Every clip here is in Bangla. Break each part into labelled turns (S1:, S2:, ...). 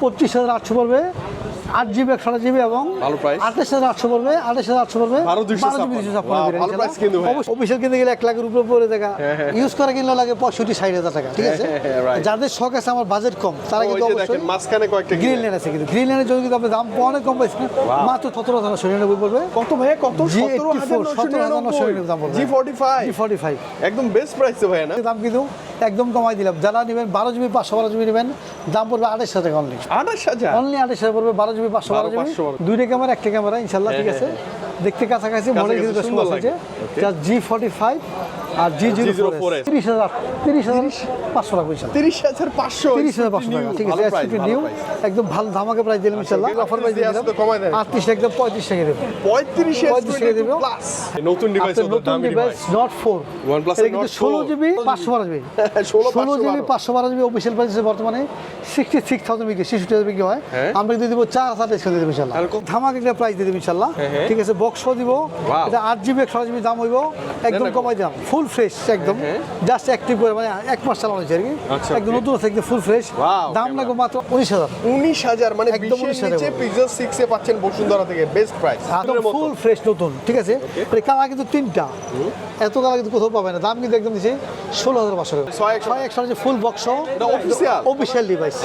S1: পঁচিশ হাজার আটশো পড়বে। আট জিবি একশো আট জিবি এবং আঠাশ হাজার আটশো পড়বে আঠাশ হাজার আটশো পড়বে
S2: price কিন্তু ভাই।
S1: গেলে এক লাখের উপরে পড়ে দেখা।
S2: হ্যাঁ, হ্যাঁ।
S1: ইউজ করা কিনলে লাগে পঁয়ষট্টি ষাট হাজার টাকা ঠিক আছে?
S2: হ্যাঁ.
S1: যাদের শখ আছে আমার বাজেট কম তারা কিন্তু
S2: মাঝখানে কয়েকটা
S1: গ্রিন ল্যান্ড আছে কিন্তু। গ্রিন ল্যান্ডের জন্য কিন্তু আপনার দাম অনেক কম পাইছে। মাত্র সতেরো হাজার নশো নিরানব্বই পড়বে।
S2: কত ভাইয়া কত? সতেরো হাজার
S1: 84, 17,999 দাম পড়বে।
S2: G forty five
S1: G forty five
S2: একদম বেস্ট প্রাইসে ভাইয়া না?
S1: দাম কিন্তু একদম কমাই দিলাম। যারা নেবেন বারো জিবি পাঁচশো বারো জিবি নেবেন দাম পড়বে আঠাশ হাজার টাকা অনলি
S2: আঠাশ হাজার?
S1: অনলি আঠাশ হাজার পড়বে বারো জিবি পাঁচশো বারো জিবি। দুইটা ক্যামেরা একটা ক্যামেরা ইনশাল্লাহ ঠিক আছে? দেখতে কাছাকাছি
S2: কাছাকাছি
S1: কিন্তু
S2: সুন্দর
S1: সুন্দর আছে
S2: লাগে। Okay.
S1: যা জি ফর্টি ফাইভ আর জি জিরো
S2: G04S
S1: ফোর তিরিশ হাজার তিরিশ হাজার পাঁচশো টাকা ইনশাল্লাহ
S2: তিরিশ হাজার পাঁচশো।
S1: তিরিশ হাজার পাঁচশো টাকা। ঠিক আছে এসপিপি নিউ একদম ভালো ধামাকে প্রাইস দিলাম ইনশাল্লাহ অফার প্রাইস
S2: দিয়ে
S1: দিলাম। আটত্রিশ একদম পঁয়ত্রিশ টাকা দেবো
S2: পঁয়ত্রিশ
S1: পঁয়ত্রিশ টাকা দেবো।
S2: প্লাস নতুন ডিভাইস
S1: নতুন ডিভাইস নট ফোর এটা
S2: এর
S1: কিন্তু ষোলো জিবি পাঁচশো বারো জিবি
S2: ষোলো
S1: ষোলো জিবি পাঁচশো বারো জিবি অফিসিয়াল প্রাইস বর্তমানে সিক্সটি সিক্স থাউজেন্ড বিক্রি ছেষট্টি হাজার বিক্রি হয়।
S2: হ্যাঁ।
S1: আমরা কিন্তু দিব চার হাজার ডিসকাউন্ট দিয়ে দেবো ইনশাল্লাহ? ধামাক একটা প্রাইস দিয়ে দেবো ইনশাল্লাহ
S2: হ্যাঁ, হ্যাঁ।
S1: ঠিক আছে বক্স দিব। এটা আট জিবি একশো জিবি দাম হইব। একদম কমাই দিলাম। ফুল ফ্রেশ একদম। জাস্ট অ্যাক্টিভ করে মানে এক মাস চালানো হয়েছে আর কি।
S2: আচ্ছা,
S1: একদম নতুন আছে একদম ফুল ফ্রেশ দাম লাগবে মাত্র উনিশ হাজার।
S2: উনিশ হাজার মানে
S1: একদম
S2: বিশের
S1: 19,000
S2: নিচে পিক্সেল সিক্সে পাচ্ছেন বসুন্ধরা থেকে বেস্ট প্রাইস
S1: একদম ফুল ফ্রেশ নতুন ঠিক আছে? মানে কালার কিন্তু তিনটা। এত কালার কিন্তু কোথাও পাবে না। দাম কিন্তু একদম দিচ্ছে ষোলো হাজার পাঁচশো টাকা।
S2: ছয় একশো।
S1: যে full box official device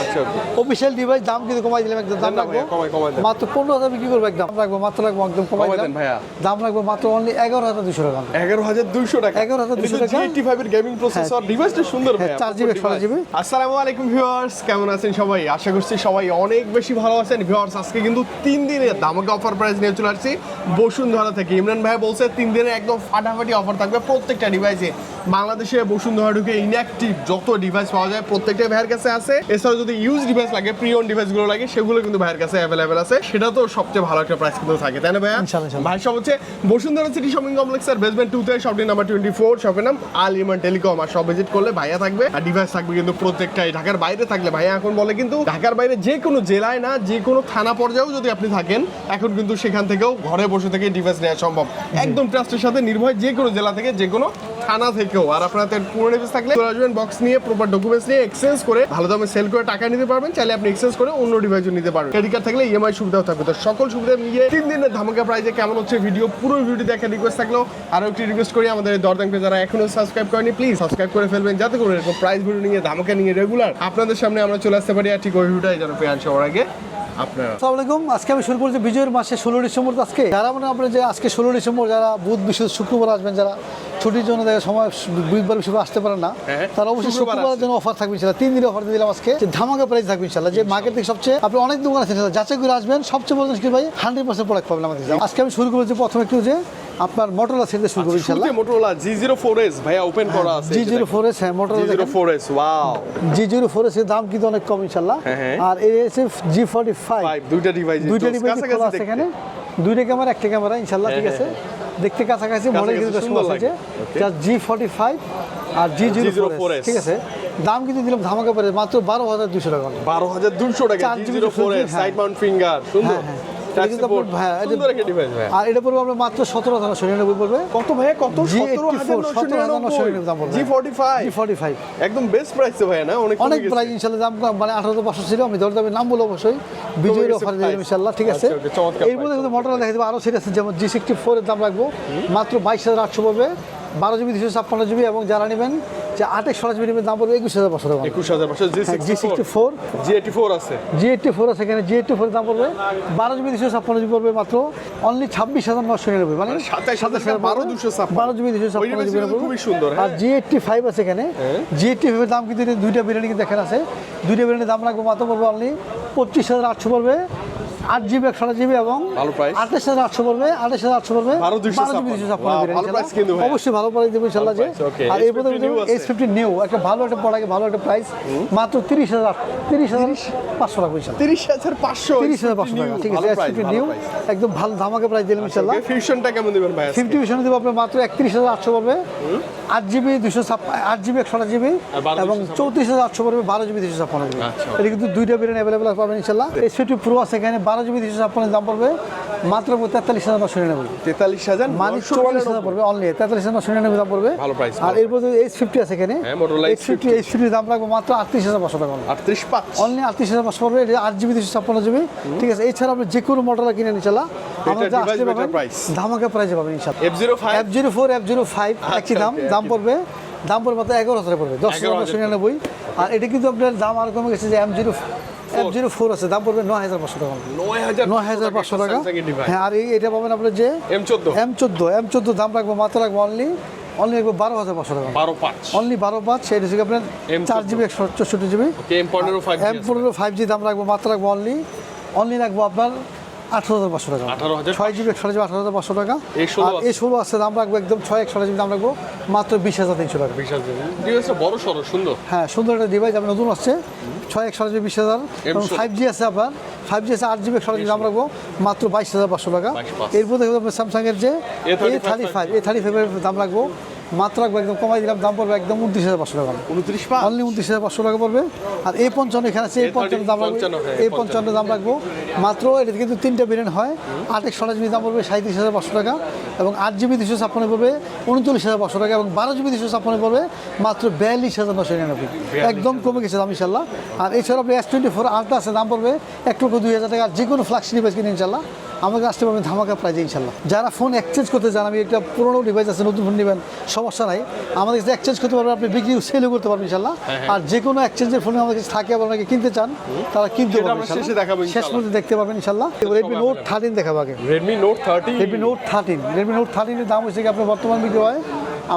S1: official device দাম কিন্তু কমাই দিলাম একদম। দাম
S2: দেন।
S1: মাত্র পনেরো হাজার বিক্রি করব একদম। রাখব মাত্র রাখব একদম কমাই দিলাম।
S2: ভাইয়া।
S1: দাম রাখব মাত্র অনলি এগারো হাজার দুশো টাকা।
S2: এগারো হাজার দুইশো টাকা।
S1: 11,200 টাকা।
S2: জি ফাইভের গেমিং প্রসেসর ডিভাইসটা সুন্দর
S1: হ্যাঁ, চার জিবি, ষোলো জিবি।
S2: আসসালামু আলাইকুম ভিউয়ার্স কেমন আছেন সবাই? আশা করছি সবাই অনেক বেশি ভালো আছেন। ভিউয়ার্স আজকে কিন্তু তিন দিনের দামাকে অফার প্রাইস নিয়ে চলে আসছি বসুন্ধরা থেকে। ইমরান ভাই বলছে তিন দিনে একদম ফাটাফাটি অফার থাকবে প্রত্যেকটা ডিভাইসে বাংলাদেশে বসুন্ধরা ঢুকে ইনঅ্যাক্টিভ যত ডিভাইস পাওয়া যায় প্রত্যেকটা ভাইয়ের কাছে আছে। এছাড়া যদি ইউজ ডিভাইস লাগে প্রিয়ন ডিভাইসগুলো লাগে সেগুলো কিন্তু ভাইয়ের কাছে অ্যাভেলেবেল আছে। সেটা তো সবচেয়ে ভালো একটা প্রাইস কিন্তু থাকে তাই না ভাইয়া। ভাই, সব হচ্ছে বসুন্ধরা সিটি শপিং কমপ্লেক্সের বেসমেন্ট টু তে শপটি নাম্বার টোয়েন্টি ফোর শপের নাম আল ইমান টেলিকম আর সব ভিজিট করলে ভাইয়া থাকবে। আর ডিভাইস থাকবে কিন্তু প্রত্যেকটাই ঢাকার বাইরে থাকলে। ভাইয়া এখন বলে কিন্তু ঢাকার বাইরে যে কোনো জেলায় না, যে কোনো থানা পর্যায়েও যদি আপনি থাকেন, এখন কিন্তু সেখান থেকেও ঘরে বসে থেকে ডিভাইস নেওয়া সম্ভব। একদম ট্রাস্টের সাথে নির্ভয় যে কোনো জেলা থেকে যে কোনো থানা থেকেও। আর আপনাদের পুরো ডিভাইস থাকলে চলে আসবেন বক্স নিয়ে প্রপার ডকুমেন্টস নিয়ে এক্সচেঞ্জ করে ভালো দামে সেল করে টাকা নিতে পারবেন। চাইলে আপনি এক্সচেঞ্জ করে অন্য ডিভাইসও নিতে পারবেন। ক্রেডিট কার্ড থাকলে ইএমআই সুবিধাও থাকবে। তো সকল সুবিধা নিয়ে তিন দিনের ধামাকা প্রাইজে কেমন হচ্ছে ভিডিও পুরো ভিডিও দেখে রিকোয়েস্ট থাকলেও আরও একটি রিকোয়েস্ট করি আমাদের দরদামকে যারা এখনও সাবস্ক্রাইব করেনি প্লিজ সাবস্ক্রাইব করে ফেলবেন যাতে করে এরকম প্রাইস ভিডিও নিয়ে, ধামাকা নিয়ে রেগুলার আপনাদের সামনে আমরা চলে আসতে পারি। আর ঠিক ওই ভিডিওটাই যেন পেয়ে আনছে আগে। আপনারা।
S1: আসসালামু আলাইকুম। আজকে আমি শুরু করছি বিজয়ের মাসে ষোলো ডিসেম্বর। আজকে যারা মানে আপনার যে আজকে ষোলো ডিসেম্বর যারা বুধ বৃহস্পতি শুক্রবার আসবেন যারা ছুটির জন্য দেখা সময় বুধবার আসতে পারেন না
S2: হ্যাঁ,
S1: তারা অবশ্যই
S2: শুক্রবার
S1: জন্য অফার থাকবে ইনশাল্লাহ তিন দিনের অফার দিলাম আজকে। যে ধামাকা প্রাইস থাকবে ইনশাল্লাহ যে মার্কেট থেকে সবচেয়ে আপনি অনেক দোকান আছে যাচাই করে আসবেন। সবচেয়ে বড় জিনিস ভাই? হান্ড্রেড পার্সেন্ট প্রোডাক্ট পাবেন আমাদের আজকে আমি শুরু করেছি প্রথমে একটু যে আপনার মোটরলা দিয়ে শুরু
S2: Motorola G zero four S ভাইয়া ওপেন করা আছে
S1: জি জিরো ফোর এস হ্যাঁ
S2: G
S1: Motorola
S2: zero four S wow
S1: G zero four S এর দাম কিন্তু অনেক কম ইনশাল্লাহ
S2: হ্যাঁ, হ্যাঁ।
S1: আর এই এসে জি ফর্টি ফাইভ
S2: ফাইভ দুইটা ডিভাইস
S1: দুইটা ডিভাইস খোলা আছে এখানে। দুইটা ক্যামেরা একটা ক্যামেরা ইনশাল্লাহ ঠিক আছে? দেখতে কাছাকাছি মডেল কিন্তু
S2: সুন্দর
S1: আছে যা জি ফর্টি ফাইভ আর জি জিরো
S2: G04S
S1: ঠিক আছে? দাম কিন্তু দিলাম ধামাকা পরে মাত্র বারো হাজার দুশো টাকা।
S2: বারো হাজার দুশো টাকা জি জিরো ফোর এস
S1: হ্যাঁ।
S2: সাইড মাউন্ট ফিঙ্গার সুন্দর। Touch
S1: এটা কিন্তু
S2: support,
S1: আপনার- এটা-
S2: সুন্দর একটা ডিভাইস ভাইয়া
S1: আর এটা পড়বে আপনার মাত্র সতেরো হাজার নশো নিরানব্বই পড়বে।
S2: কত ভাইয়া কত?
S1: G84, 17,999 দাম পড়বে।
S2: G forty five
S1: G forty five
S2: একদম বেস্ট প্রাইসে ভাইয়া না? অনেক
S1: অনেক প্রাইস ইনশাল্লাহ দাম মানে আঠারো পাঁচশো ছিল আমি নাম অবশ্যই। বিজয়ের
S2: গেছে
S1: অফার দিলাম ইনশাল্লাহ ঠিক আছে?
S2: আচ্ছা, okay, চমৎকার
S1: এর মধ্যে কিন্তু দেখা দেবো আরও সেট আছে যেমন জি সিক্সটি ফোরের দাম রাখব। মাত্র বাইশ হাজার আটশো পড়বে। বারো জিবি দুশো ছাপ্পান্ন জিবি এবং যারা নেবেন যে আটেক ষোলো জিবি নেবেন দাম পড়বে একুশ হাজার পাঁচশো টাকা।
S2: একুশ হাজার পাঁচশো G sixty
S1: four
S2: G eighty four আছে।
S1: জি এইটটি ফোর আছে এখানে জি এইটটি ফোরের দাম পড়বে। বারো জিবি দুশো ছাপ্পান্ন জিবি পড়বে মাত্র। অনলি ছাব্বিশ হাজার নশো নিরানব্বই। মানে
S2: সাতাইশ হাজার বারো দুশো
S1: বারো জিবি দুশো ছাপ্পান্ন জিবি
S2: খুবই সুন্দর,
S1: আর
S2: হ্যাঁ।
S1: জি এইটটি ফাইভ আছে এখানে। জি এইটটি ফাইভের দাম কিন্তু দুইটা বিরিয়ানি কিন্তু এখানে আছে। দুইটা বিরিয়ানির দাম রাখব মাত্র পড়বে অনলি পঁচিশ হাজার আটশো পড়বে। আট জিবি একশো আট জিবি এবং আঠাশ হাজার আটশো পড়বে আঠাশ হাজার আটশো পড়বে। অবশ্যই ভালো প্রাইস দেবো ইনশাল্লাহ যে আর এর মধ্যে
S2: S50 new আছে।
S1: এস ফিফটি নিউ একটা ভালো একটা প্রোডাক্ট ভালো একটা প্রাইস মাত্র তিরিশ হাজার তিরিশ হাজার পাঁচশো টাকা ইনশাল্লাহ।
S2: তিরিশ হাজার পাঁচশো
S1: তিরিশ হাজার পাঁচশো টাকা। ঠিক আছে এসপিপি নিউ একদম ভালো ধামাকে প্রাইস দিলাম ইনশাল্লাহ।
S2: ফিউশনটা কেমন দিবেন ভাই
S1: ফিফটি পার্সেন্ট দেবো আপনার মাত্র একত্রিশ হাজার আটশো পড়বে। আট জিবি দুশো আট জিবি একশো আট জিবি এবং চৌত্রিশ হাজার আটশো পড়বে বারো জিবি দুশো ছাপ্পান্ন জিবি।
S2: আচ্ছা।
S1: এটা কিন্তু দুইটা বিরিয়ানি অ্যাভেলেবেল পাবেন ইনশাল্লাহ। এসপিটি প্রো আছে এখানে বারো জিবি দুশো ছাপ্পান্ন দাম পড়বে মাত্র তেতাল্লিশ হাজার নশো নিরানব্বই।
S2: তেতাল্লিশ হাজার
S1: মানে চুয়াল্লিশ হাজার পড়বে অনলি তেতাল্লিশ হাজার নশো নিরানব্বই দাম পড়বে।
S2: ভালো price,
S1: আর। এরপর এইচ ফিফটি আছে এখানে
S2: হ্যাঁ,
S1: এইচ ফিফটি এইচ ফিফটির দাম রাখব মাত্র আটত্রিশ হাজার পাঁচশো টাকা।
S2: আটত্রিশ পাঁচ।
S1: অনলি আটত্রিশ হাজার পাঁচশো পড়বে এটা আট জিবি দুশো ছাপ্পান্ন জিবি। ঠিক আছে এছাড়া আপনি যে কোনো মডেল কিনে। ধামাকা প্রাইজে পাবেন ইনশাল্লাহ
S2: F zero five
S1: F zero four F zero five একই দাম দাম পড়বে। দাম। পড়বে মাত্র এগারো হাজার পড়বে দশ হাজার
S2: 11,000
S1: নিরানব্বই। আর এটা কিন্তু আপনার দাম আর কমে গেছে যে M zero F zero four আছে দাম পড়বে নয় হাজার পাঁচশো টাকা।
S2: নয় হাজার
S1: পাঁচশো টাকা। হ্যাঁ আর এটা পাবেন আপনার যে
S2: এম চোদ্দ।
S1: এম চোদ্দ এম চোদ্দ দাম রাখব মাত্র রাখব অনলি অনলি রাখব বারো হাজার পাঁচশো টাকা।
S2: বারো পাঁচ।
S1: অনলি বারো পাঁচ সেটা হচ্ছে আপনার চার জিবি একশো চৌষট্টি জিবি
S2: এম পনেরো
S1: এম পনেরো ফাইভ জি দাম রাখব মাত্র রাখব অনলি অনলি রাখব আপনার আঠারো হাজার পাঁচশো টাকা।
S2: 18,500
S1: ছয় জিবি একশো আঠারো হাজার পাঁচশো টাকা। আর এই ষোলো আছে দাম রাখব একদম ছয় একশো জিবি দাম রাখব মাত্র বিশ হাজার তিনশো টাকা।
S2: বিশাল ডিভাইসটা বড় সড়ো সুন্দর।
S1: হ্যাঁ সুন্দর একটা ডিভাইস আপনি নতুন আসছে। ছয় একশো জিবি বিশ হাজার। ফাইভ জি আছে আপনার। ফাইভ জি আছে আট জিবি একশো জিবি দাম রাখব মাত্র বাইশ হাজার পাঁচশো টাকা।
S2: 22,500
S1: এরপর দেখব আপনার স্যামসাংয়ের যে A thirty five A thirty ফাইভের দাম রাখব। মাত্র রাখব একদম কমাই দিলাম দাম পড়বে একদম উনত্রিশ হাজার পাঁচশো টাকা।
S2: উনত্রিশ
S1: অনলি উনত্রিশ হাজার পাঁচশো টাকা পড়বে। আর এই পঞ্চান্ন এখানে আছে এই পঞ্চান্ন দাম রাখব
S2: হ্যাঁ,
S1: এই পঞ্চান্ন দাম রাখব। মাত্র এটা কিন্তু তিনটা ভেরিয়েন্ট হয়। আট একশো জিবি দাম পড়বে সাঁত্রিশ হাজার পাঁচশো টাকা এবং আট জিবি দুশো ছাপ্পান্ন পড়বে উনচল্লিশ হাজার পাঁচশো টাকা এবং বারো জিবি দুশো ছাপ্পান্ন পড়বে মাত্র বিয়াল্লিশ হাজার নশো নিরানব্বই। একদম কমে গেছে দাম ইনশাল্লাহ। আর এছাড়া আপনি এস টোয়েন্টি ফোর আলট্রা আছে দাম পড়বে এক লক্ষ দুই হাজার টাকা। আর যে কোনো ডিভাইস কিনে ইনশাল্লাহ। আমাকে আসতে পারবেন ধামাকা প্রাইজে ইনশাল্লাহ যারা ফোন এক্সচেঞ্জ করতে চান আমি একটা পুরোনো ডিভাইস আছে নতুন ফোন নেবেন সমস্যা নাই। আমাদের কাছে এক্সচেঞ্জ করতে পারবেন আপনি বিক্রি সেলও করতে পারবেন ইনশাল্লাহ আর যে কোনো এক্সচেঞ্জের ফোন আমাদের কাছে থাকে আবার অনেকে কিনতে চান তারা কিনতে পারবেন
S2: শেষে দেখাবো
S1: শেষ
S2: মধ্যে
S1: পর্যন্ত দেখতে পাবেন ইনশাল্লাহ রেডমি নোট থার্টিন দেখাবো আগে।
S2: Redmi note thirteen
S1: Redmi note thirteen Redmi note থার্টিনের দাম হয়েছে কি আপনার বর্তমান বিক্রি হয়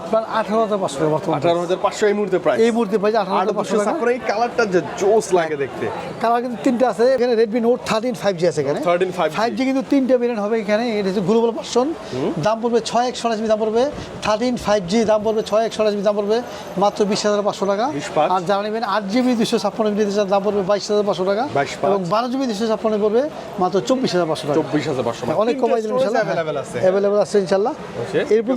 S1: আপনার আঠারো হাজার পাঁচশো বর্তমান
S2: আঠারো হাজার পাঁচশো এই মুহূর্তে প্রাইস
S1: এই মুহূর্তে পাইছে আঠারো হাজার পাঁচশো টাকা।
S2: এই কালারটা যে জোস লাগে দেখতে।
S1: কালার কিন্তু তিনটা আছে এখানে Redmi note thirteen five G আছে এখানে।
S2: 13 5G
S1: ফাইভ জি কিন্তু তিনটে ভেরিয়েন্ট হবে এখানে এটা হচ্ছে গ্লোবাল ভার্সন দাম পড়বে ছয় একশো জিবি দাম পড়বে। থার্টিন ফাইভ জি দাম পড়বে ছয় একশো জিবি দাম পড়বে মাত্র বিশ হাজার পাঁচশো টাকা। আর যারা নেবেন আট জিবি দুশো ছাপ্পান্ন জিবি দাম পড়বে বাইশ হাজার পাঁচশো টাকা। এবং বারো জিবি দুশো ছাপ্পান্ন পড়বে মাত্র চব্বিশ হাজার পাঁচশো টাকা।
S2: চব্বিশ হাজার পাঁচশো
S1: অনেক কমাই দিলাম
S2: অ্যাভেলেবল আছে।
S1: ইনশাল্লাহ। এরপর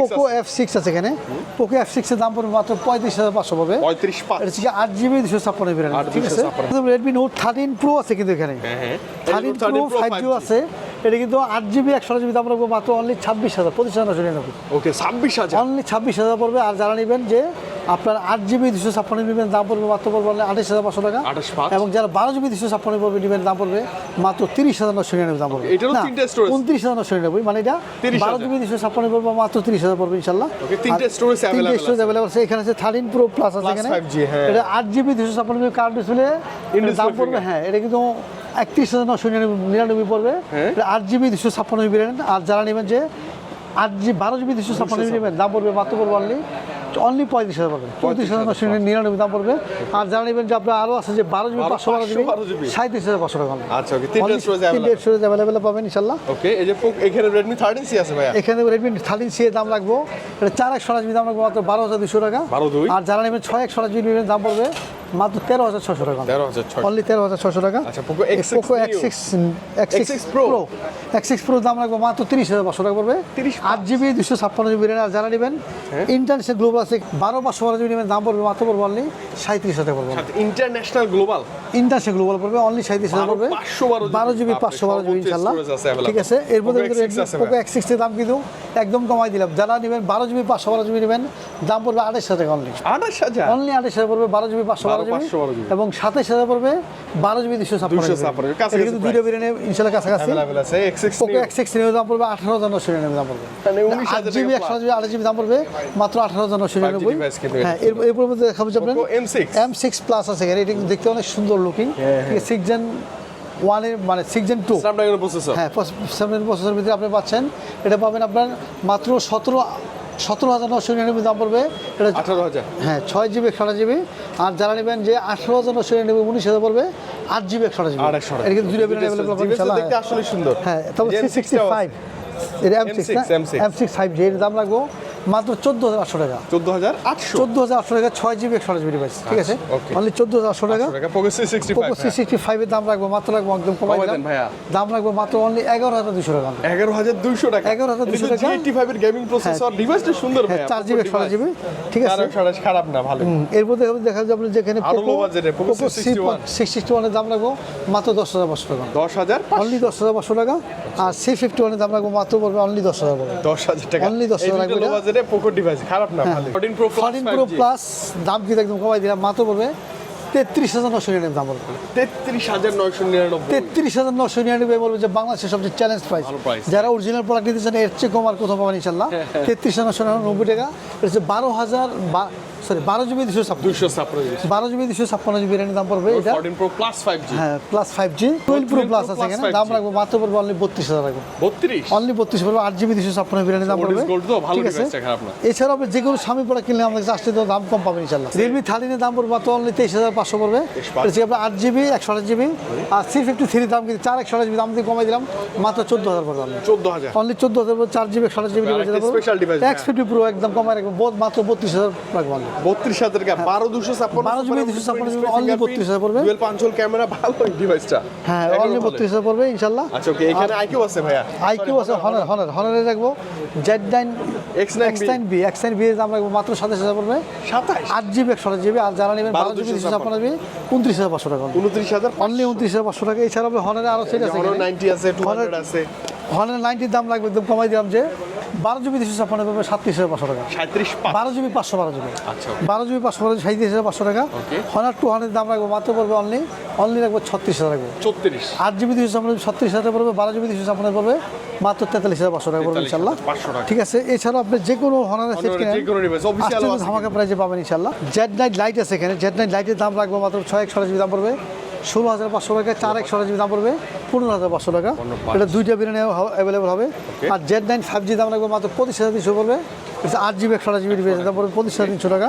S1: পোকো এফ সিক্স আছে এখানে। পোকো এফ সিক্সের দাম পড়বে মাত্র পঁয়ত্রিশ হাজার পাঁচশো পাবে
S2: পঁয়ত্রিশ
S1: এটা হচ্ছে আট জিবি দুশো ছাপ্পান্ন ঠিক আছে? রেডমি নোট থার্টিন প্রো আছে কিন্তু এখানে। থার্টিন প্রো ফাইভ জিও আছে। এটা কিন্তু আট জিবি একশো জিবি দাম রাখব মাত্র অনলি ছাব্বিশ হাজার পঁচিশ হাজার নশো নিরানব্বই।
S2: ওকে ছাব্বিশ হাজার।
S1: অনলি ছাব্বিশ হাজার পড়বে। আর যারা নেবেন যে আপনার আট জিবি দুশো ছাপ্পান্ন নেবেন দাম পড়বে মাত্র পড়বে অনলি আঠাশ হাজার পাঁচশো টাকা। এবং যারা বারো জিবি দুশো ছাপ্পান্ন পড়বে নেবেন দাম পড়বে মাত্র তিরিশ হাজার নশো নিরানব্বই দাম পড়বে। না, উনত্রিশ হাজার নশো নিরানব্বই মানে এটা বারো জিবি দুশো ছাপ্পান্ন পড়বে মাত্র তিরিশ হাজার পড়বে ইনশাল্লাহ।
S2: তিনটে storage
S1: তিনটে
S2: আছে।
S1: এখানে আছে থার্টিন প্রো প্লাস আছে এখানে।
S2: 5G, হ্যাঁ।
S1: এটা আট জিবি দুশো ছাপ্পান্ন কার্ড ডিসপ্লে দাম পড়বে হ্যাঁ এটা কিন্তু একত্রিশ হাজার নশো নিরানব্বই পড়বে।
S2: হ্যাঁ।
S1: আট জিবি দুশো ছাপ্পান্ন জিবি নেন আর যারা নেবেন যে আট জি বারো জিবি দুশো ছাপ্পান্ন জিবি নেবেন দাম পড়বে মাত্র পড়বে অনলি অনলি পঁয়ত্রিশ হাজার পড়বে। পঁয়ত্রিশ হাজার নশো নিরানব্বই দাম পড়বে। আর যারা নেবেন যে আপনার আরও আছে যে বারো জিবি পাঁচশো বারো জিবি সাঁত্রিশ হাজার পাঁচশো টাকা
S2: আচ্ছা তিনটে স্টোরেজ
S1: অ্যাভেলেবেল পাবেন ইনশাল্লাহ।
S2: ওকে এই যে এখানে রেডমি থার্টিন সি আছে ভাইয়া?
S1: এখানে রেডমি থার্টিন সি এর দাম রাখব এটা চার একশো জিবি দাম রাখব মাত্র বারো হাজার দুশো টাকা। আর যারা নেবেন ছয় একশো জিবি নেবেন দাম পড়বে মাত্র তেরো হাজার ছশো টাকা।
S2: তেরো হাজার
S1: অনলি তেরো হাজার ছশো টাকা।
S2: আচ্ছা, Poco X6
S1: Poco X six X
S2: X6
S1: six pro X six pro দাম রাখব মাত্র তিরিশ হাজার পাঁচশো টাকা পড়বে।
S2: 30
S1: আট জিবি দুশো ছাপ্পান্ন জিবি আর যারা নেবেন। ইন্টারন্যাশনাল গ্লোবাল আছে বারো পাঁচশো বারো জিবি নেবেন দাম পড়বে মাত্র পড়বে অনলি সাঁত্রিশ হাজার পড়বে।
S2: ইন্টারন্যাশনাল গ্লোবাল
S1: ইন্টারন্যাশনাল গ্লোবাল পড়বে অনলি সাঁত্রিশ হাজার পড়বে। বারো জিবি পাঁচশো বারো জিবি ইনশাল্লাহ। ঠিক আছে
S2: X6 আছে
S1: পোকো। এক্স সিক্সের দাম কিন্তু একদম কমাই দিলাম। যারা নেবেন বারো জিবি পাঁচশো বারো জিবি নেবেন দাম পড়বে আঠাশ হাজার টাকা অনলি
S2: আঠাশ হাজার?
S1: অনলি আঠাশ হাজার পড়বে বারো জিবি পাঁচশো বারো জিবি
S2: জিবি।
S1: এবং সাতাশ হাজার পড়বে বারো জিবি দুশো ছাপ্পান্ন
S2: 256
S1: জিবি।
S2: কাছাকাছি
S1: এটা কিন্তু ইনশাল্লাহ কাছাকাছি।
S2: এক্স
S1: এক্স দাম পড়বে আঠারো হাজার নশো নিরানব্বই দাম পড়বে।
S2: মানে 19,000
S1: আট জিবি একশো জিবি জিবি দাম পড়বে মাত্র আঠারো হাজার নশো নিরানব্বই। হ্যাঁ এরপর মধ্যে দেখাবো যে আপনার
S2: Poco M6
S1: M six plus আছে। এটা দেখতে অনেক সুন্দর লুকিং সিক্স জেন ওয়ানের মানে সিক্স জেন টু
S2: প্রসেসর
S1: হ্যাঁ ভিতরে আপনি পাচ্ছেন। এটা পাবেন আপনার মাত্র সতেরো সতেরো হাজার নশো নিরানব্বই দাম পড়বে। এটা
S2: আঠারো হাজার।
S1: হ্যাঁ ছয় জিবি একশো জিবি। আর যারা নেবেন যে আঠারো হাজার নশো নিরানব্বই উনিশ হাজার পড়বে আট জিবি একশো জিবি। এটা কিন্তু
S2: দেখতে আসলে সুন্দর।
S1: হ্যাঁ তবে
S2: Gen
S1: সিক্সটি
S2: 6 টাও আছে।
S1: ফাইভ এটা M six M six five G এর দাম রাখব। মাত্র চোদ্দ হাজার আটশো টাকা।
S2: চোদ্দ হাজার আটশো?
S1: চোদ্দ হাজার আটশো টাকা ছয় জিবি একশো জিবি ডিভাইস ঠিক আছে?
S2: আচ্ছা,
S1: অনলি চোদ্দ হাজার আটশো টাকা।
S2: পোকো সি সিক্সটি
S1: পোকো ফাইভের দাম রাখব মাত্র রাখব একদম কমাই
S2: ভাইয়া।
S1: দাম রাখব মাত্র অনলি এগারো হাজার দুশো টাকা।
S2: এগারো হাজার দুইশো টাকা।
S1: 11,200 টাকা।
S2: এইটি ফাইভের গেমিং প্রসেসর ডিভাইসটা সুন্দর
S1: হ্যাঁ
S2: ভাইয়া।
S1: চার জিবি একশো জিবি ঠিক আছে?
S2: খারাপ না ভালো।
S1: এর মধ্যে দেখা যাবে যেখানে
S2: এ, Poco
S1: Poco C
S2: C61
S1: sixty ওয়ানের দাম রাখব মাত্র দশ হাজার পাঁচশো টাকা।
S2: দশ হাজার?
S1: অনলি দশ হাজার পাঁচশো টাকা। আর সি ফিফটি ওয়ানের দাম রাখব মাত্র পড়বে অনলি দশ হাজার
S2: দশ হাজার টাকা।
S1: Only 10,000
S2: এই দুইটা
S1: লাগবে
S2: low
S1: এটা।
S2: পোকো ডিভাইস খারাপ না ভালো fourteen pro
S1: thirteen pro plus দাম কিন্তু একদম কমাই দিলাম মাত্র পড়বে তেত্রিশ হাজার নশো নিরানব্বই দাম পড়বে
S2: তেত্রিশ হাজার নিরানব্বই।
S1: তেত্রিশ হাজার নশো নিরানব্বই বলবে যে বাংলাদেশের সবচেয়ে চ্যালেঞ্জ প্রাইস যারা অরিজিনাল প্রোডাক্ট নিতে চান এর চেয়ে কম আর কোথাও পাবেন ইনশাল্লাহ। তেত্রিশ হাজার নশো নিরানব্বই টাকা এটা হচ্ছে বারো হাজার সরি বারো জিবি দুশো ছাপ্পান্ন।
S2: দুইশো ছাপ্পান্ন
S1: বারো জিবি দুশো ছাপ্পান্ন জিবি র্যামের দাম পড়বে এটা।
S2: Fourteen pro plus five G
S1: হ্যাঁ plus five G twelve pro
S2: 12
S1: plus আছে এখানে। দাম রাখব মাত্র পড়বে অনলি বত্রিশ হাজার রাখব
S2: বত্রিশ?
S1: অনলি বত্রিশ পড়বে আট জিবি দুশো ছাপ্পান্ন বিরিয়ানির দাম পড়বে। ঠিক আছে। এছাড়াও আপনি যে কোনো স্বামী প্রোডাক্ট কিনলে আমাদের আসতে তো দাম কম পাবেন ইনশাল্লাহ রিয়েলমি থার্টিনের দাম পড়বে মাত্র অনলি তেইশ হাজার পাঁচশো পড়বে। আপনার আট জিবি একশো আট জিবি আর থ্রি ফিফটি থ্রি দাম কিন্তু চার একশো আট জিবি দাম দিয়ে কমাই দিলাম মাত্র চোদ্দ হাজার পড়বে
S2: চোদ্দ হাজার।
S1: অনলি চোদ্দ হাজার চার জিবি একশো আট জিবি এক্স ফিফটি প্রো একদম কমাই রাখব মাত্র বত্রিশ হাজার রাখব।
S2: বত্রিশ হাজার টাকা বারো দুশো ছাপ্পান্ন
S1: 12 GB 256 only 32,000 পড়বে।
S2: ডুয়েল পাঞ্চল ক্যামেরা ভালো ডিভাইসটা
S1: হ্যাঁ অনলি বত্রিশ হাজার পড়বে ইনশাল্লাহ।
S2: আচ্ছা ওকে এখানে আইকিউ আছে ভাইয়া।
S1: আইকিউ আছে হনার হনার হনারে রাখব Z nine
S2: X9B
S1: X nine B X nine B দাম রাখব মাত্র সাতাশ হাজার পড়বে।
S2: সাতাশ?
S1: আট জিবি একশো জিবি আর যারা নেবেন বারো জিবি দুশো ছাপ্পান্ন জিবি উনত্রিশ হাজার পাঁচশো টাকা
S2: উনত্রিশ হাজার
S1: অনলি উনত্রিশ হাজার পাঁচশো টাকা। এছাড়া হনারে আরও সেট আছে
S2: নাইনটি আছে টু হান্ড্রেড আছে।
S1: হনারে নাইনটির দাম লাগবে একদম কমাই দিলাম যে। বারো জিবি দুশো ছাপ্পান্ন পাবে সাতত্রিশ হাজার পাঁচশো টাকা।
S2: সাঁত্রিশ
S1: বারো জিবি পাঁচশো বারো জিবি।
S2: আচ্ছা
S1: বারো জিবি পাঁচশো বারো সাঁত্রিশ হাজার পাঁচশো টাকা. হনার টু হান্ড্রেড দাম রাখব মাত্র পড়বে অনলি অনলি রাখব ছত্রিশ হাজার রাখব।
S2: চৌত্রিশ
S1: আট জিবি দুশো ছাপ্পান্ন ছত্রিশ হাজার পড়বে বারো জিবি দুশো ছাপ্পান্ন পড়বে মাত্র তেতাল্লিশ হাজার পাঁচশো টাকা পড়বে ইনশাল্লাহ ঠিক আছে এছাড়াও আপনি যে কোনো হনারের সেট কিনেন ধামাকা প্রাইজে পাবেন ইনশাল্লাহ জেড নাইট লাইট আছে এখানে জেড নাইট লাইটের দাম রাখব মাত্র ছয় একশো জিবি দাম পড়বে। ষোলো হাজার পাঁচশো টাকা চার একশো জিবি দাম পড়বে পনেরো হাজার পাঁচশো টাকা। এটা দুইটা বিরিয়ানি অ্যাভেলেবল হবে। আর জেড নাইন ফাইভ জি দাম রাখব মাত্র পঁচিশ হাজার তিনশো পড়বে। এটা আট জিবি একশো জিবি দাম পড়বে পঁচিশ হাজার তিনশো টাকা।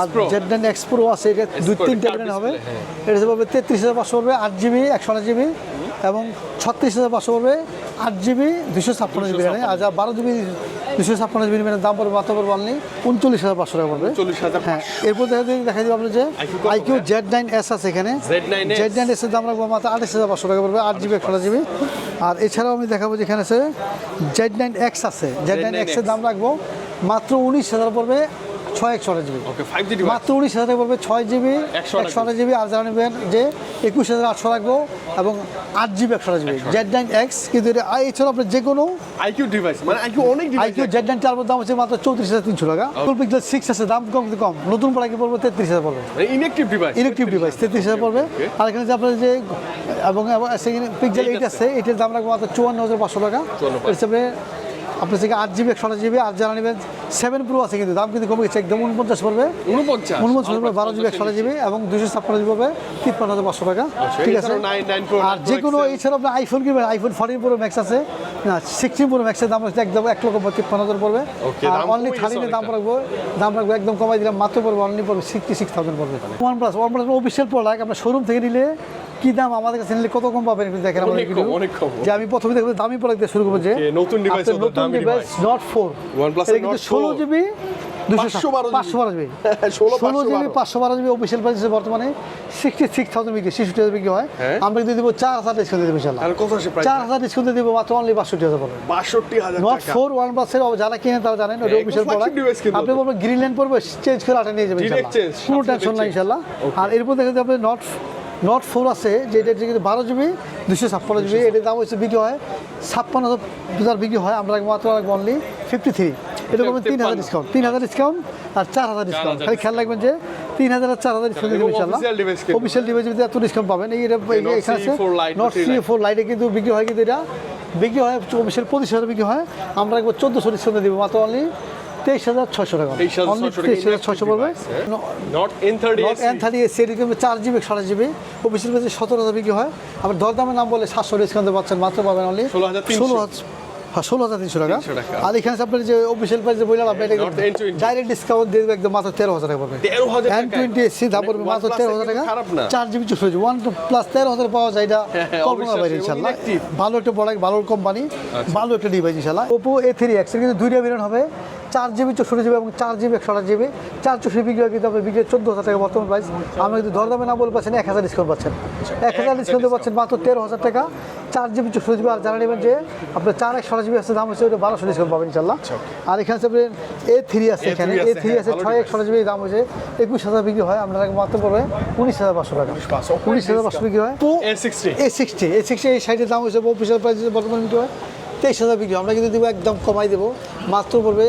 S1: আর জেড নাইন এক্স প্রো আছে এটা দুই তিনটা বিরিয়ানি হবে।
S2: হ্যাঁ।
S1: এটা পড়বে তেত্রিশ হাজার পাঁচশো পড়বে আট জিবি একশো জিবি এবং ছত্রিশ হাজার পাঁচশো পড়বে আট জিবি দুশো ছাপ্পান্ন জিবি বিরিয়ানি। আর যা বারো জিবি দুশো ছাপ্পান্ন জিবি বিরিয়ানির দাম পড়বে মাত্র পড়বে অনলি উনচল্লিশ হাজার পাঁচশো টাকা পড়বে। হ্যাঁ এরপর দেখা দেখা যাবে আপনার যে আইকিউ জেড নাইন এস আছে এখানে।
S2: Z9S
S1: জেড নাইন এস দাম রাখব মাত্র আঠাশ হাজার পাঁচশো টাকা পড়বে আট জিবি একশো জিবি আর এছাড়াও আমি দেখাবো যেখানে আছে জেড নাইন এক্স আছে। জেড নাইন এক্সের দাম রাখব মাত্র উনিশ হাজার পড়বে ছয় একশো জিবি। মাত্র উনিশ হাজার পড়বে ছয় জিবি
S2: 128
S1: একশো আঠাশ জিবি। আর যারা নেবেন যে একুশ হাজার আটশো রাখব এবং আট জিবি একশো জিবি। জেড নাইন এক্স কিন্তু এটা আর এছাড়াও আপনার যে কোনো
S2: আইকিউ ডিভাইস মানে আইকিউ অনেক
S1: আইকিউ জেড নাইন চার দাম হচ্ছে মাত্র চৌত্রিশ হাজার তিনশো টাকা। ফুল পিক্সেল সিক্স আছে দাম কম কম। নতুন প্রোডাক্ট পড়বে তেত্রিশ হাজার পড়বে
S2: ইনএক্টিভ ডিভাইস
S1: ইলেকট্রিক ডিভাইস তেত্রিশ হাজার পড়বে আর এখানে যে আপনার যে এবং সেখানে পিক্সেল এইট আছে। এইটের দাম রাখব মাত্র চুয়ান্ন হাজার পাঁচশো টাকা।
S2: 54,500
S1: হিসাবে আপনার থেকে আট জিবি একশো জিবি আর যারা নেবেন। সেভেন প্রো আছে কিন্তু দাম কিন্তু কমে গেছে একদম উনপঞ্চাশ পড়বে।
S2: উনপঞ্চাশ
S1: উনপঞ্চাশ পড়বে বারো জিবি একশো জিবি এবং দুশো ছাপ্পান্ন জিবি পড়বে তিপ্পান্ন হাজার পাঁচশো টাকা। ঠিক আছে?
S2: এছাড়াও 9, 9 Pro,
S1: আর
S2: 9 Pro
S1: যে কোনো এছাড়া আপনি আইফোন কিনবেন আইফোন ফোরটিন প্রো ম্যাক্স আছে। না সিক্সটিন প্রো ম্যাক্সের দাম হচ্ছে একদম এক লক্ষ তিপ্পান্ন হাজার পড়বে। আর অনলি থার্টিনের দাম রাখব দাম রাখব একদম কমাই দিলাম মাত্র পড়বে অনলি পড়বে সিক্সটি সিক্স থাউজেন্ড পড়বে। One plus one plus official product আপনার শোরুম থেকে নিলে কি দাম আমাদের কাছে নিলে কত কম পাবেন একটু দেখেন আমাদের
S2: অনেক কম।
S1: যে আমি প্রথমে দেখব দামি প্রোডাক্ট দিয়ে শুরু করব যে।
S2: নতুন হতো,
S1: নতুন ডিভাইস নট ফোর
S2: OnePlus এর
S1: কিন্তু
S2: Nord
S1: ষোলো
S2: 4
S1: জিবি
S2: 512
S1: জিবি
S2: ষোলো
S1: ষোলো জিবি
S2: 512
S1: জিবি অফিসিয়াল প্রাইস বর্তমানে। সিক্সটি সিক্স থাউজেন্ড বিক্রি ছেষট্টি হাজার বিক্রি হয়।
S2: হ্যাঁ।
S1: আমরা কিন্তু দিব চার হাজার ডিসকাউন্ট দেবো ইনশাল্লাহ
S2: আর কত প্রাইস
S1: ডিসকাউন্ট দিব মাত্র অনলি নট ওয়ান যারা কিনে তারা জানেন ওটা
S2: একদম
S1: অফিসিয়াল প্রোডাক্ট আপনি বলবেন গ্রিন পড়বে চেঞ্জ করে আটা নিয়ে যাবেন
S2: Direct
S1: ইনশাল্লাহ কোনো টেনশন নাই
S2: change।
S1: আর এরপর দেখা যাবে নট নট ফোর আছে যেটা হচ্ছে কিন্তু বারো জিবি দুশো ছাপ্পান্ন জিবি এটার দাম হচ্ছে বিক্রি হয় ছাপ্পান্ন হাজার বিক্রি হয় আমরা মাত্র অনলি ফিফটি থ্রি এটা করবেন তিন হাজার
S2: 53
S1: ডিসকাউন্ট তিন হাজার ডিসকাউন্ট আর চার হাজার ডিসকাউন্ট খালি খেয়াল রাখবেন যে তিন হাজার আর চার হাজার ডিসকাউন্ট ইনশাল্লাহ অফিসিয়াল ডিভাইস যদি এত ডিসকাউন্ট পাবেন। এই এটা- এখানে আছে নট সি ফোর লাইটে কিন্তু বিক্রি হয় কিন্তু এটা। বিক্রি হয় অফিসিয়াল পঁচিশ হাজার বিক্রি হয়। আমরা একবার চোদ্দোশো ডিসকাউন্ট দিব মাত্র অনলি তেইশ হাজার টাকা।
S2: 23,600
S1: অনলি
S2: টাকা
S1: তেইশ হাজার পড়বে?
S2: Nord N thirty
S1: Nord N thirty AC এটি কিন্তু চার জিবি সাড়ে জিবি কাছে সতেরো হাজার বিক্রি হয়। আবার দরদামের নাম বলে সাতশো ডিসকাউন্ট পাচ্ছেন মাত্র পাবেন অনলি
S2: 16,300
S1: ষোলো হাজার হ্যাঁ ষোলো হাজার তিনশো টাকা। আর এখানে আপনার যে অফিসিয়াল প্রাইস বললাম আপনি এটা
S2: Not N20
S1: ডাইরেক্ট ডিসকাউন্ট দিয়ে দেবে একদম মাত্র তেরো হাজার টাকা পড়বে
S2: 13,000
S1: এন টোয়েন্টি এসি দাম পড়বে
S2: মানে
S1: মাত্র তেরো হাজার টাকা। চার জিবি ওয়ান প্লাস তেরো হাজার পাওয়া যায় এটা
S2: হ্যাঁ, হ্যাঁ,
S1: কল্পনা বাইরে ইনশাল্লাহ ভালো একটা প্রোডাক্ট ভালো কোম্পানি ভালো একটা ডিভাইস ইনশাল্লাহ ওপো এ থ্রি এক্স কিন্তু দুইটা বেরোন হবে। চার জিবি চৌষট্টি জিবি এবং চার জিবি একশো আঠাশ জিবি চার চৌষট্টি বিক্রি হয় কিন্তু আপনি বিক্রি চোদ্দ হাজার টাকা বর্তমান প্রাইস আমরা কিন্তু দরদামে না বলে পাচ্ছেন এক হাজার ডিসকাউন্ট পাচ্ছেন। এক হাজার ডিসকাউন্ট পাচ্ছেন মাত্র তেরো হাজার টাকা। চার জিবি চৌষট্টি জিবি আর যারা নেবেন যে আপনার চার একশো আঠাশ জিবি আছে দাম হচ্ছে ওটা বারোশো ডিসকাউন্ট পাবেন ইনশাল্লাহ আর এখানে আছে আপনার এ থ্রি আছে এখানে। এ থ্রি আছে ছয় একশো আঠাশ জিবি দাম হচ্ছে একুশ হাজার বিক্রি হয় আপনারা মাত্র পড়বে উনিশ হাজার পাঁচশো টাকা। উনিশ হাজার পাঁচশো বিক্রি হয়।
S2: A60
S1: A sixty A sixty এই সাইডের দাম হচ্ছে অফিসিয়াল প্রাইস বর্তমানে বিক্রি হয়। তেইশ হাজার বিক্রি আমরা কিন্তু দেবো একদম কমাই দেবো। মাত্র পড়বে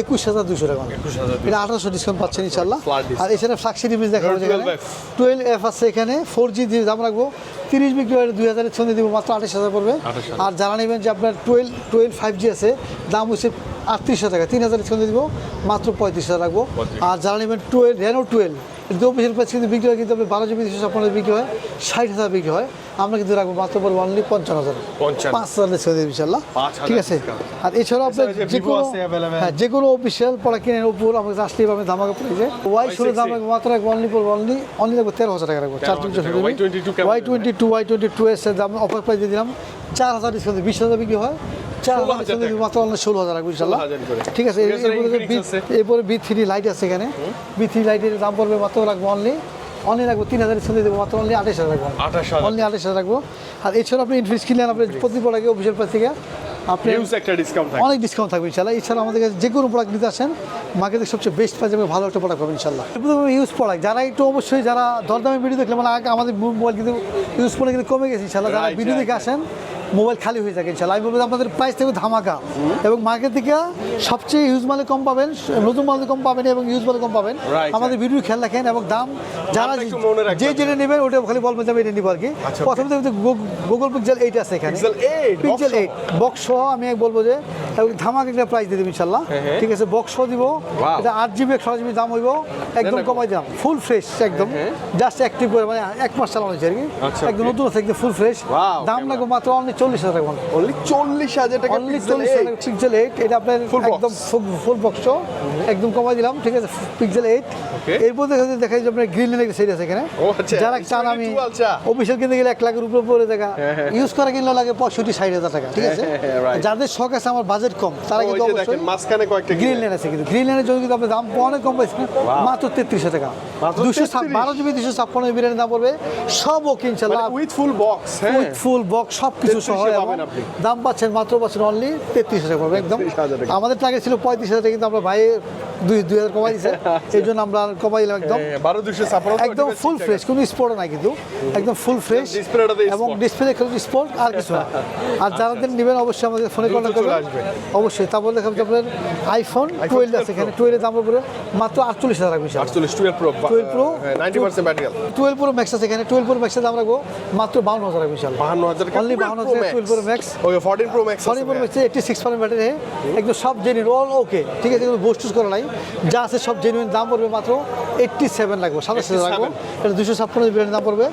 S1: একুশ হাজার দুশো টাকা। এটা আঠারোশো ডিসকাউন্ট পাচ্ছেন ইনশাল্লাহ আর এছাড়া ফ্লাক্সি ডিভিস দেখা
S2: যাচ্ছে
S1: টুয়েলভ এফ আছে এখানে। ফোর জি দিয়ে দাম রাখব। তিরিশ বিক্রি হয় দুই হাজারের সঙ্গে দেবো মাত্র আঠাশ হাজার পড়বে। আর জানা নেবেন যে আপনার টুয়েলভ টুয়েলভ ফাইভ জি আছে দাম হচ্ছে আটত্রিশ হাজার টাকা তিন হাজার সঙ্গে দিব মাত্র পঁয়ত্রিশ হাজার রাখব। আর যারা নেবেন টুয়েলভ রেনো টুয়েলভ দু অফিসিয়াল প্রাইস কিন্তু বিক্রি হয় কিন্তু আপনার বারো জিবি দুশো ছাপ্পান্ন বিক্রি হয় ষাট হাজার বিক্রি হয়। আমরা কিন্তু রাখব মাত্র পড়ব অনলি পঞ্চান্ন হাজার। পাঁচ হাজার ডিসকাউন্ট দেবো ইনশাল্লাহ ঠিক আছে? আর এছাড়াও আপনার
S2: যে
S1: কোনো হ্যাঁ যে কোনো অফিসিয়াল পড়া কিনেন উপর আমাকে আসলেই পাবেন ধামাকা প্রাইসে ওয়াই ষোলো দাম রাখব মাত্র রাখব অনলি পড়ব অনলি অনলি রাখব তেরো হাজার টাকা রাখব। চার
S2: 13,000
S1: তিনশো
S2: টাকা। Y22 কেমন
S1: Y twenty two Y twenty two এর দাম অফার প্রাইস দিয়ে দিলাম চার হাজার ডিসকাউন্ট বিশ হাজার বিক্রি হয়। চার হাজার
S2: 16,000
S1: ডিসকাউন্ট
S2: টাকা।
S1: মাত্র ষোলো হাজার রাখব ইনশাল্লাহ ঠিক আছে এরপরে বি থ্রি লাইট আছে। এখানে। বি থ্রি লাইটের দাম পড়বে মাত্র রাখব অনলি অনলি রাখব তিন হাজার দেবো মাত্র অনলি আঠাশ হাজার রাখব অনলি আঠাশ হাজার রাখব। আর এছাড়া আপনি কিনলেন আপনি প্রতি প্রোডাক্টে প্রাইস থেকে আপনি
S2: একটা ডিসকাউন্ট
S1: অনেক ডিসকাউন্ট থাকবে ইনশাল্লাহ এছাড়া আমাদের কাছে যে কোনো প্রোডাক্ট নিতে আসেন মার্কেটে সবচেয়ে বেস্ট ভালো একটা প্রোডাক্ট পাবেন ইনশাল্লাহ ইউজ প্রোডাক্ট যারা একটু অবশ্যই যারা দরদামে ভিডিও দেখলে মানে আগে আমাদের মোবাইল কিন্তু ইউজ কিন্তু কমে গেছে ইনশাল্লাহ যারা ভিডিও দেখে আসেন মোবাইল খালি হয়ে থাকে ইনশাল্লাহ আমি বলব আপনাদের প্রাইস থাকবে ধামাকা। এবং মার্কেট থেকে সবচেয়ে ইউজ মালে কম পাবেন নতুন মালে কম পাবেন এবং ইউজ মালে কম পাবেন। আমাদের ভিডিও খেয়াল রাখেন এবং দাম যারা। যে যেটা নেবেন ওটা খালি বলবেন যে আমি এটা নিব আর কি।
S2: আচ্ছা,
S1: প্রথমে গুগল পিক্সেল এইট আছে এখানে।
S2: Pixel 8, box
S1: Pixel eight box সহ আমি এক বলব যে ধামাক একটা প্রাইস দিয়ে দেবো ইনশাল্লাহ
S2: হ্যাঁ, হ্যাঁ।
S1: ঠিক আছে বক্স সহ দিব। এটা আট জিবি একশো জিবি দাম হইব। একদম কমাই দিলাম। ফুল ফ্রেশ একদম।
S2: হ্যাঁ,
S1: জাস্ট অ্যাক্টিভ করে মানে এক মাস চালানো হয়েছে আর কি।
S2: আচ্ছা,
S1: একদম নতুন আছে একদম ফুল ফ্রেশ দাম লাগবে মাত্র অনলি চল্লিশ হাজার টাকা
S2: অনলি চল্লিশ হাজার টাকা
S1: অনলি চল্লিশ হাজার পিক্সেল এইট এটা আপনার একদম ফুল বক্স একদম কমাই দিলাম ঠিক আছে? পিক্সেল এইট এরপর দেখা যায় দেখা যায় আপনার গ্রিন একটা সেট আছে এখানে।
S2: আচ্ছা,
S1: যারা চান আমি
S2: 22 আচ্ছা।
S1: কিনতে গেলে এক লাখের উপরে পড়ে দেখা ইউজ করা কিনলে লাগে পঁয়ষট্টি ষাট হাজার টাকা ঠিক আছে?
S2: হ্যাঁ, হ্যাঁ.
S1: যাদের শখ আছে আমার বাজেট কম তারা কিন্তু অবশ্যই
S2: মাঝখানে কয়েকটা
S1: গ্রিন আছে কিন্তু। গ্রিন জন্য কিন্তু আপনার দাম অনেক কম পাইছে। মাত্র তেত্রিশ টাকা। দুশো
S2: 33
S1: বারো জিবি দুশো ছাপ্পান্ন বিরিয়ানির দাম পড়বে। সব ওকে ইনশাল্লাহ
S2: উইথ ফুল বক্স হ্যাঁ।
S1: উইথ ফুল বক্স সব কিছু
S2: 33
S1: সহ। দাম পাচ্ছেন মাত্র পাচ্ছেন অনলি তেত্রিশ হাজার পড়বে একদম
S2: 33,000 টাকা।
S1: আমাদের টার্গেট ছিল পঁয়ত্রিশ হাজার কিন্তু আমরা ভাই দুই দুই হাজার কমাই দিচ্ছে এই জন্য আমরা কমাই দিলাম একদম।
S2: বারো দুশো
S1: একদম ফুল ফ্রেশ কোনো নাই কিন্তু। একদম ফুল ফ্রেশ এবং ডিসপ্লে খেলে আর কিছু না। আর যারা দিন নেবেন অবশ্যই আমাদের ফোনে
S2: দ্রুত
S1: কন্ট্যাক্ট করবেন। অবশ্যই। তারপর দেখাবো যে আপনার আইফোন টুয়েলভ আছে এখানে। টুয়েলভের দাম উপরে মাত্র আটচল্লিশ হাজার রাখবে
S2: আটচল্লিশ twelve pro
S1: 12 Pro,
S2: ninety percent
S1: twelve pro max আছে এখানে। টুয়েলভ প্রো ম্যাক্সের দাম রাখব মাত্র বাউন্ন হাজার রাখবে
S2: বাহান্ন হাজার
S1: Only 52,000 12 Pro Max।
S2: Okay fourteen pro max
S1: pro ম্যাক্সে six percent battery একদম সব জেনুইন অল ওকে ঠিক আছে বোস্টুস করা নাই। যা আছে সব জেনুইন দাম পড়বে মাত্র এইটটি সেভেন লাগবে সাতাশ হাজার
S2: 87
S1: এটা দুশো ছাপ্পান্ন জিবি দাম পড়বে।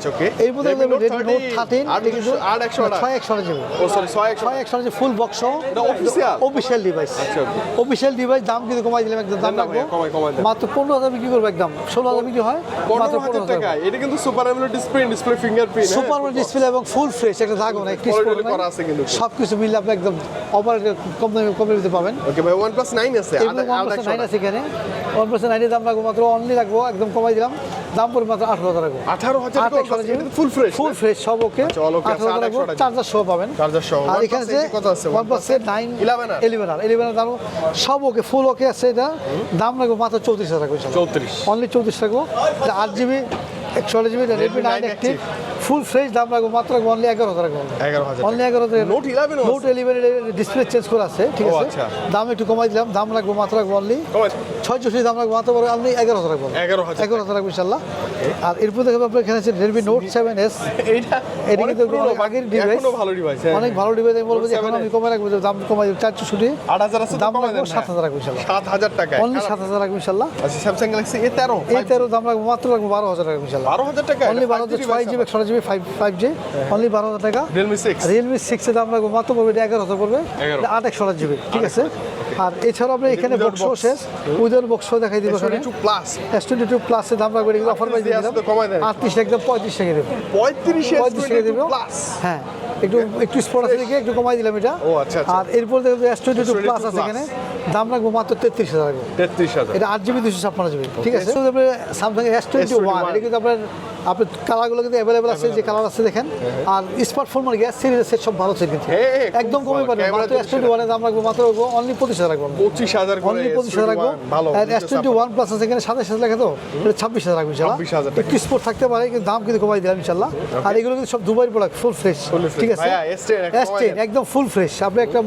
S1: এই মধ্যে রেডমি নোট থার্টিন। ছয় একশো জিবি।
S2: ছয় একশো
S1: full box official device official device দাম কিন্তু কমাই দিলাম একদম দাম
S2: দেন।
S1: মাত্র পনেরো হাজার বিক্রি করব একদম। ষোলো হাজার বিক্রি হয় মাত্র
S2: পনেরো হাজার এটা কিন্তু super AMOLED display display fingerprint
S1: super display এবং ফুল ফ্রেশ একটা দাগও না একটি
S2: করা আছে কিন্তু।
S1: সব কিছু মিলে আপনি একদম অপারেটর কম দামে কমে দিতে পাবেন।
S2: ওকে ভাই ওয়ান প্লাস নাইন আছে
S1: এগুলো ওয়ান আছে এখানে। ওয়ান পার্সেন্ট নাইনের দাম রাখব মাত্র অনলি রাখব একদম কমাই দিলাম। দাম পড়বে মাত্র আঠারো হাজার রাখব
S2: আঠারো হাজার ফুল ফ্রেশ
S1: ফুল ফ্রেশ সব ওকে।
S2: আচ্ছা, okay
S1: আঠারো হাজার
S2: 800
S1: চার্জার সহ পাবেন।
S2: Charger সহ।
S1: আর এখানে
S2: যে?
S1: নাইন
S2: 11
S1: ইলেভেন আর? ইলেভেন দাম। সব ওকে ফুল ওকে আছে এটা। দাম রাখব মাত্র চৌত্রিশ হাজার রাখব
S2: চৌত্রিশ।
S1: অনলি চৌত্রিশ এটা আট জিবি একশো আট GB Redmi nine active full fresh দাম রাখব মাত্র অনলি এগারো হাজার
S2: এগারো হাজার
S1: অনলি এগারো হাজার
S2: 11 ও
S1: নোট ইলেভেন ডিসপ্লে চেঞ্জ করা আছে ঠিক আছে?
S2: আচ্ছা।
S1: দাম একটু কমাই দিলাম দাম রাখব মাত্র অনলি ছয় চৌষট্টি দাম রাখব মাত্র আপনি এগারো হাজার রাখব
S2: 11,000
S1: এগারো হাজার রাখব ইনশাল্লাহ। আর এরপর দেখব আপনার এখানে আছে রেডমি নোট সেভেন এস
S2: এইটা
S1: এটা কিন্তু আগের ডিভাইস
S2: ভালো ডিভাইস
S1: অনেক ভালো ডিভাইস আমি বলব যে এখন আমি কমে রাখব দাম কমাই দেবো চার চৌষট্টি
S2: আট হাজার আছে
S1: দাম রাখব সাত
S2: হ্যাঁ।
S1: হাজার রাখব ইনশাল্লাহ।
S2: সাত হাজার টাকা
S1: অনলি সাত হাজার রাখব ইনশাল্লাহ।
S2: আচ্ছা স্যামসাং গ্যালাক্সি এ তেরো
S1: এই তেরো দাম রাখব মাত্র রাখব বারো হাজার রাখব ইনশাল্লাহ।
S2: বারো হাজার টাকা
S1: অনলি বারো হাজার ছয় জিবি একশো GB five five G only বারো হাজার টাকা।
S2: রিয়েলমি সিক্স
S1: রিয়েলমি সিক্সের দাম রাখব মাত্র পড়বে এগারো হাজার পড়বে।
S2: 11
S1: আট একশো আট জিবি ঠিক আছে? আর এছাড়াও আপনি এখানে
S2: without
S1: বক্স
S2: box।
S1: শেষ। উইদার বক্স দেখাই দিব এখানে।
S2: প্লাস
S1: এস টোয়েন্টি টু প্লাসের দাম রাখবে এগুলো অফার দিয়ে দিলাম।
S2: দেন।
S1: আটত্রিশ একদম পঁয়ত্রিশ টাকা দেবো।
S2: পঁয়ত্রিশ
S1: পঁয়ত্রিশ টাকা দেবো। হ্যাঁ একটু একটু স্পট আছে দেখে একটু কমাই দিলাম এটা।
S2: ও, আচ্ছা, আচ্ছা।
S1: আর এরপর দেখো এস টোয়েন্টি টু প্লাস আছে এখানে। দাম রাখব মাত্র তেত্রিশ হাজার টাকা।
S2: তেত্রিশ হাজার।
S1: এটা আট জিবি দুশো ছাপ্পান্ন জিবি ঠিক আছে? স্যামসাং এস টোয়েন্টি ওয়ান এটা কিন্তু আপনার আপনার কালারগুলো কিন্তু অ্যাভেলেবেল আছে যে কালার আছে দেখেন। আর স্মার্টফোন মানে গ্যাস সিরিজের সেট সব ভালো সেট কিন্তু।
S2: হ্যাঁ, হ্যাঁ,
S1: একদম কমে
S2: ক্যামেরা
S1: মাত্র এস টোয়েন্টি ওয়ানের দাম রাখব মাত্র অনলি পঁচিশ হাজার রাখব
S2: পঁচিশ হাজার
S1: অনলি পঁচিশ হাজার রাখব। আর এস টোয়েন্টি ওয়ান প্লাস আছে এখানে সাতাশ হাজার লেখা তো এটা ছাব্বিশ হাজার রাখব ইনশাল্লাহ একটু স্পোর্ট থাকতে পারে কিন্তু দাম কিন্তু কমাই দিলাম ইনশাল্লাহ আর এগুলো কিন্তু সব দুবাই প্রোডাক্ট ফুল ফ্রেশ ঠিক আছে?
S2: ভাইয়া, S10 একটা
S1: এস টেন একদম ফুল ফ্রেশ আপনি একটা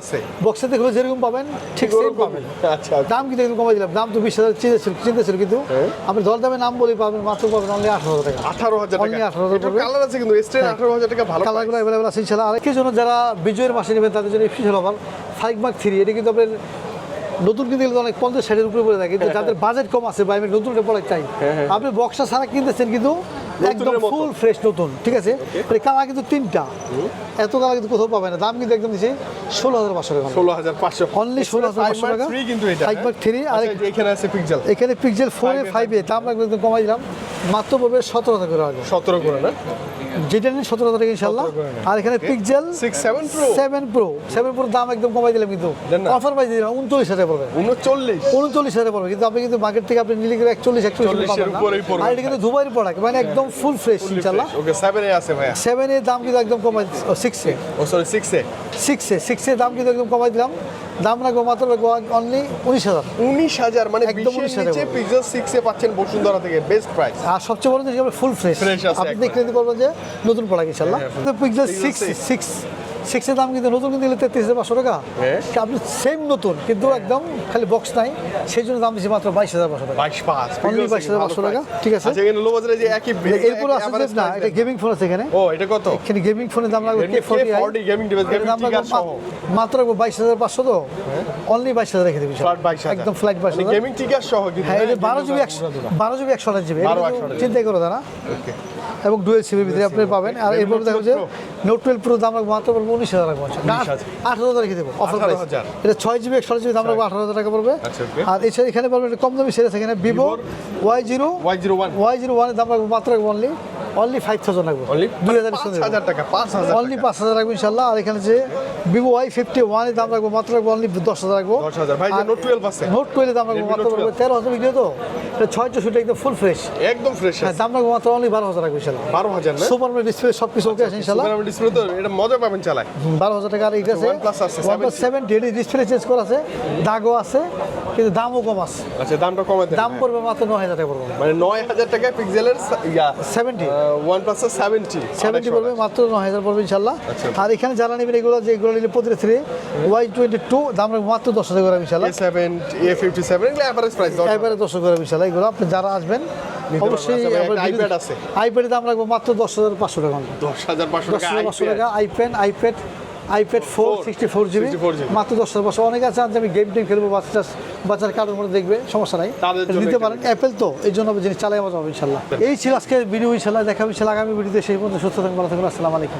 S2: আছে।
S1: বক্সে যেরকম পাবেন ঠিক সেম পাবেন।
S2: আচ্ছা
S1: দাম কিন্তু একদম কমাই দিলাম। দাম তো বিশ হাজার চিন্তা ছিল চিন্তা ছিল কিন্তু
S2: হ্যাঁ।
S1: আপনি দর দামে নাম বলে পাবেন মাত্র পাবেন অনলি আঠারো টাকা।
S2: আঠারো হাজার টাকা।
S1: 18,000 পড়বে।
S2: কালার আছে কিন্তু
S1: হ্যাঁ।
S2: আঠারো হাজার টাকা ভালো
S1: কালারগুলো অ্যাভেলেবেল আছে ইনশাল্লাহ আর কি জন্য যারা বিজয়ের মাসে নেবেন তাদের জন্য special offer five mark three এটা কিন্তু আপনার নতুন কিনতে গেলে অনেক পঞ্চাশ ষাটের উপরে পড়ে থাকে। কিন্তু যাদের বাজেট কম আছে বা আমি নতুন প্রোডাক্ট চাই আপনি বক্সা ছাড়া কিনতেছেন কিন্তু একদম ফুল ফ্রেশ নতুন ঠিক আছে? মানে কালার কিন্তু তিনটা। এত কালার কিন্তু কোথাও পাবে না। দাম কিন্তু একদম দিচ্ছে ষোলো হাজার পাঁচশো টাকা।
S2: ষোলো হাজার পাঁচশো।
S1: অনলি ষোলো হাজার পাঁচশো টাকা।
S2: কিন্তু এটা
S1: মার্ক থ্রি আর
S2: এখানে আছে পিক্সেল
S1: এখানে পিক্সেল ফোর ফাইভ দাম একদম কমাই দিলাম। মাত্র পড়বে সতেরো হাজার করে রাখব
S2: সতেরো করে না?
S1: যেটা নিন সতেরো হাজার টাকা ইনশাল্লাহ
S2: 17 করে নেন।
S1: আর এখানে Pixel
S2: six seven pro
S1: seven pro seven pro দাম একদম কমাই দিলাম কিন্তু। অফার পাই দিলাম। উনচল্লিশ হাজার পড়বে।
S2: উনচল্লিশ।
S1: উনচল্লিশ হাজার পড়বে। কিন্তু আপনি কিন্তু মার্কেট থেকে আপনি নিলে একচল্লিশ একচল্লিশ
S2: 40
S1: পাবেন
S2: এর
S1: না।
S2: উপরেই পড়বে।
S1: আর এটা কিন্তু দুবাইয়ের প্রোডাক্ট মানে একদম ফুল ফ্রেশ ইনশাআল্লাহ।
S2: ওকে সেভেনে আছে ভাইয়া।
S1: সেভেন এর দাম কিন্তু একদম কমাই সিক্সে
S2: ও সরি সিক্সে
S1: সিক্সে সিক্সের দাম কিন্তু একদম কমাই দিলাম। দাম রাখব মাত্র রাখব অনলি উনিশ হাজার।
S2: উনিশ হাজার মানে
S1: একদম 19,000
S2: নিচে পিক্সেল সিক্সে পাচ্ছেন বসুন্ধরা থেকে বেস্ট প্রাইস
S1: আর সবচেয়ে বড় জিনিস ফুল ফ্রেশ আপনি দেখতে পারবেন যে নতুন প্রোডাক্ট ইনশাল্লাহ পিক্সেল সিক্স সিক্স সিক্সের দাম কিন্তু নতুন কিনতে তেত্রিশ হাজার পাঁচশো টাকা।
S2: হ্যাঁ।
S1: আপনি সেম নতুন কিন্তু একদম খালি বক্স নাই সেই জন্য দাম দিচ্ছি মাত্র বাইশ হাজার পাঁচশো টাকা।
S2: বাইশ পাঁচ
S1: Only 22,500 টাকা, ঠিক আছে।
S2: আচ্ছা লো বাজারে যে একই
S1: এরপর যে না এটা গেমিং ফোন আছে এখানে।
S2: ও এটা কত?
S1: এখানে গেমিং ফোনের দাম লাগবে K forty
S2: K40 gaming device,
S1: দাম লাগবে
S2: সহ।
S1: মাত্র বাইশ হাজার পাঁচশো তো? অনলি বাইশ হাজার রেখে দেবি
S2: ফ্ল্যাট বাইশ
S1: একদম ফ্লাইট বাইশ হাজার।
S2: গেমিং টিকার সহ কিন্তু
S1: হ্যাঁ এটা
S2: হ্যাঁ,
S1: বারো জিবি একশো বারো জিবি একশো আঠাশ জিবি
S2: 12
S1: এটা
S2: 128
S1: কিন্তু চিন্তাই করো
S2: Okay.
S1: এবং ডুয়েল সিমের ভিতরে আপনি পাবেন। আর এরপর দেখো যে
S2: 12
S1: নোট টুয়েলভ প্রো দাম রাখব মাত্র পড়ব উনিশ হাজার রাখব আঠারো না,
S2: 19,000
S1: আট হাজার রেখে দেবো। অফার প্রাইস
S2: 18,000
S1: এটা ছয় জিবি একশো জিবি দাম রাখব আঠারো হাজার টাকা পড়বে।
S2: আচ্ছা.
S1: আর এছাড়া এখানে পাবেন একটা কম দামি সেরে সেখানে Vivo Y zero
S2: Y01
S1: Y zero ওয়ানের দাম রাখব মাত্র রাখব only only five thousand
S2: only
S1: দুই হাজার
S2: হাজার টাকা পাঁচ হাজার
S1: অনলি পাঁচ হাজার রাখব ইনশাল্লাহ। আর এখানে যে ভিভো ওয়াই ফিফটি ওয়ানের দাম রাখব মাত্র রাখব অনলি দশ হাজার রাখব
S2: 10,000 ভাই, যে Note 12 আছে?
S1: নোট টুয়েলভ দাম রাখব মাত্র
S2: Note
S1: রাখব তেরো হাজার। বিক্রি তো? এটা ছয় চৌষট্টি একদম ফুল ফ্রেশ
S2: একদম ফ্রেশ
S1: হ্যাঁ দাম রাখব মাত্র অনলি বারো হাজার রাখব ইনশাল্লাহ।
S2: বারো হাজার
S1: সুপার ডিসপ্লে সব কিছু ওকে আছে ইনশাল্লাহ।
S2: সুপার ডিসপ্লে তো এটা মজা পাবেন চালায়।
S1: বারো হাজার টাকা আর এটা আছে। OnePlus seven daily display change করা আছে। দাগও আছে কিন্তু দামও কম আছে।
S2: আচ্ছা দামটা কমে
S1: দাম। পড়বে মাত্র নয় হাজার টাকা পড়বে।
S2: মানে নয় হাজার টাকায় পিক্সেলের ইয়া
S1: seventy
S2: one plus seventy
S1: seventy পড়বে মাত্র নয় হাজার পড়বে ইনশাল্লাহ।
S2: আচ্ছা।
S1: আর এখানে যারা নেবেন এগুলো যে এগুলো নিলে প্রতিটা থ্রি ওয়াই টোয়েন্টি টু দাম রাখব মাত্র দশ হাজার করে ইনশাল্লাহ।
S2: সেভেন এ ফিফটি সেভেন এগুলো অ্যাভারেজ প্রাইস
S1: এবারে দশ করে ইনশাল্লাহ। এগুলো আপনি যারা আসবেন
S2: আইপ্যাড
S1: অবশ্যই
S2: আচ্ছা আছে।
S1: আইপ্যাডের দাম রাখব মাত্র দশ হাজার পাঁচশো টাকা।
S2: দশ হাজার পাঁচশো টাকা
S1: পাঁচশো টাকা iPad iPad iPad four sixty four GB মাত্র দশ হাজার বছর অনেকে আছে আমি গেম টেম খেলব বাচ্চা বাচ্চার কারণ মধ্যে দেখবে সমস্যা নাই। নিতে পারেন। অ্যাপেল তো এই জন্য জিনিস চালাই আমার হবে ইনশাল্লাহ। এই ছিল আজকে ভিডিও ইনশাল্লাহ। দেখা হবে আগামী ভিডিওতে সেই পর্যন্ত সুস্থ থাকবেন ভালো থাকবেন আসসালামু আলাইকুম।